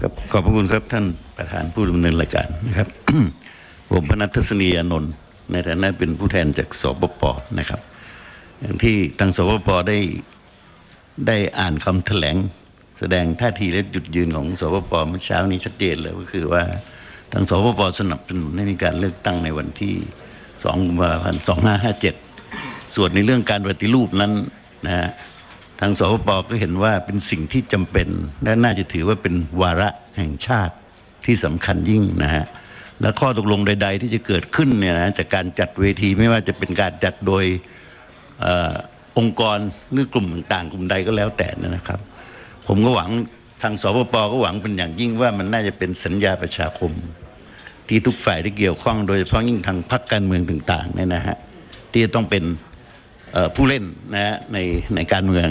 ครับขอบพระคุณครับท่านประธานผู้ดำเนินรายการนะครับ ผมพนัทศนียนนท์ในฐานะเป็นผู้แทนจากสปปนะครับ อย่างที่ทางสปปได้ได้อ่านคำแถลง แสดงท่าทีและจุดยืนของสปปเมื่อเช้านี้ชัดเจนเลยก็คือว่าทางสปปสนับสนุนให้มีการเลือกตั้งในวันที่2กุมภาพันธ์2557 ส่วนในเรื่องการปฏิรูปนั้นนะฮะ ทางสปปก็เห็นว่าเป็นสิ่งที่จำเป็น และน่าจะถือว่าเป็นวาระแห่งชาติที่สำคัญยิ่งนะฮะและข้อตกลงใด ๆ ที่จะเกิดขึ้นเนี่ยนะจากการจัดเวทีไม่ว่าจะเป็นการจัดโดยอองค์กรหรือกลุ่มต่างๆกลุ่มใดก็แล้วแต่นะครับ ผมก็หวังทางสปปก็หวังเป็นอย่างยิ่งว่ามันน่าจะเป็นสัญญาประชาคม ที่ทุกฝ่ายที่เกี่ยวข้องโดยเฉพาะยิ่งทางพรรคการเมืองต่างๆเนี่ยนะฮะที่จะต้องเป็น ผู้เล่นนะฮะในในการเมือง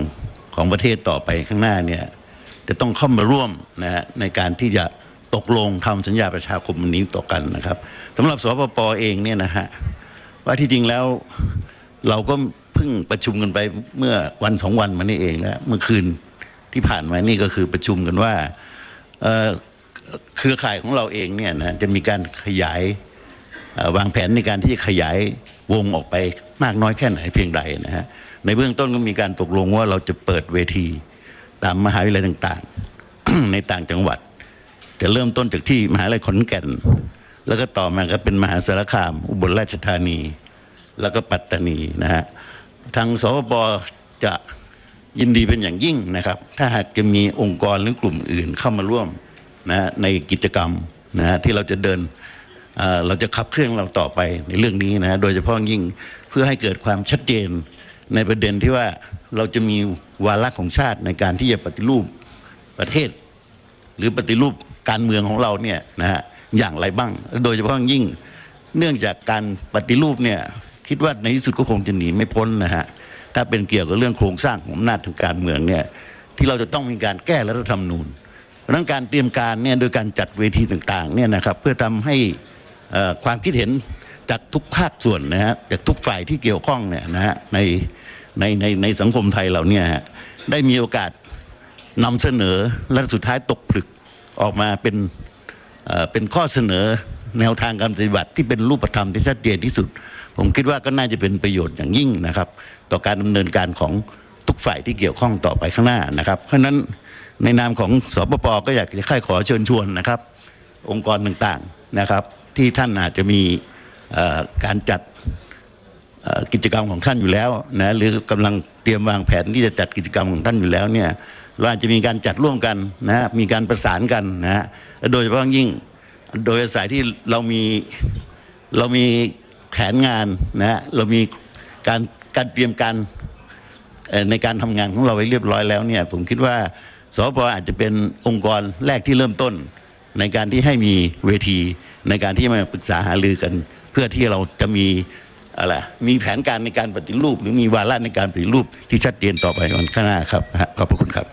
ของประเทศต่อไปข้างหน้าเนี่ยจะต้องเข้ามาร่วมนะฮะในการที่จะตกลงทำสัญญาประชาคมอันนี้ต่อกันนะครับสำหรับสปปเองเนี่ยนะฮะว่าที่จริงแล้วเราก็เพิ่งประชุมกันไปเมื่อวันสองวันมานี่เองนะเมื่อคืนที่ผ่านมานี่ก็คือประชุมกันว่าเครือข่ายของเราเองเนี่ยนะจะมีการขยาย วางแผนในการที่จะขยายวงออกไปมากน้อยแค่ไหนเพียงใดนะฮะในเบื้องต้นก็มีการตกลงว่าเราจะเปิดเวทีตามมหาวิทยาลัยต่างๆ ในต่างจังหวัด จะเริ่มต้นจากที่มหาวิทยาลัยขอนแก่น แล้วก็ต่อมาก็เป็นมหาสารคาม อุบลราชธานี แล้วก็ปัตตานีนะฮะทางสปปจะยินดีเป็นอย่างยิ่งนะครับ ถ้าหากจะมีองค์กรหรือกลุ่มอื่นเข้ามาร่วมนะฮะในกิจกรรมนะฮะที่เราจะเดิน เราจะขับเคลื่อนเราต่อไปในเรื่องนี้นะโดยเฉพาะยิ่งเพื่อให้เกิดความชัดเจนในประเด็นที่ว่าเราจะมีวาระของชาติในการที่จะปฏิรูปประเทศ หรือปฏิรูปการเมืองของเราเนี่ยนะฮะอย่างไรบ้าง โดยเฉพาะยิ่งเนื่องจากการปฏิรูปเนี่ยคิดว่าในที่สุดก็คงจะหนีไม่พ้นนะฮะถ้าเป็นเกี่ยวกับเรื่องโครงสร้างของอำนาจทางการเมืองเนี่ยที่เราจะต้องมีการแก้รัฐธรรมนูญเพราะนั้นการเตรียมการเนี่ยโดยการจัดเวทีต่างๆเนี่ยนะครับเพื่อทำให้ ความคิดเห็นจากทุกภาคส่วนนะฮะจากทุกฝ่ายที่เกี่ยวข้องเนี่ยนะฮะในในในในสังคมไทยเราเนี่ยฮะได้มีโอกาสนำเสนอและสุดท้ายตกผลึกออกมาเป็นเป็นข้อเสนอแนวทางการปฏิบัติที่เป็นรูปธรรมที่ชัดเจนที่สุด ผมคิดว่าก็น่าจะเป็นประโยชน์อย่างยิ่งนะครับ ต่อการดำเนินการของทุกฝ่ายที่เกี่ยวข้องต่อไปข้างหน้านะครับ เพราะฉะนั้นในนามของสปปก็อยากจะค่ายขอเชิญชวนนะครับ องค์กรต่างๆนะครับ ที่ท่านอาจจะมีการจัดกิจกรรมของท่านอยู่แล้วนะหรือกำลังเตรียมวางแผนที่จะจัดกิจกรรมของท่านอยู่แล้วเนี่ยเราอาจจะมีการจัดร่วมกันนะมีการประสานกันนะโดยเฉพาะยิ่งโดยอาศัยที่เรามีเรามีแผนงานนะเรามีการการเตรียมการในการทำงานของเราไว้เรียบร้อยแล้วเนี่ยผมคิดว่าสปอาจจะเป็นองค์กรแรกที่เริ่มต้น ในการที่ให้มีเวทีในการที่มาปรึกษาหารือกัน เพื่อที่เราจะมีอะไรมีแผนการในการปฏิรูป หรือมีวาระในการปฏิรูปที่ชัดเจนต่อไปวันข้างหน้าครับขอบพระคุณครับ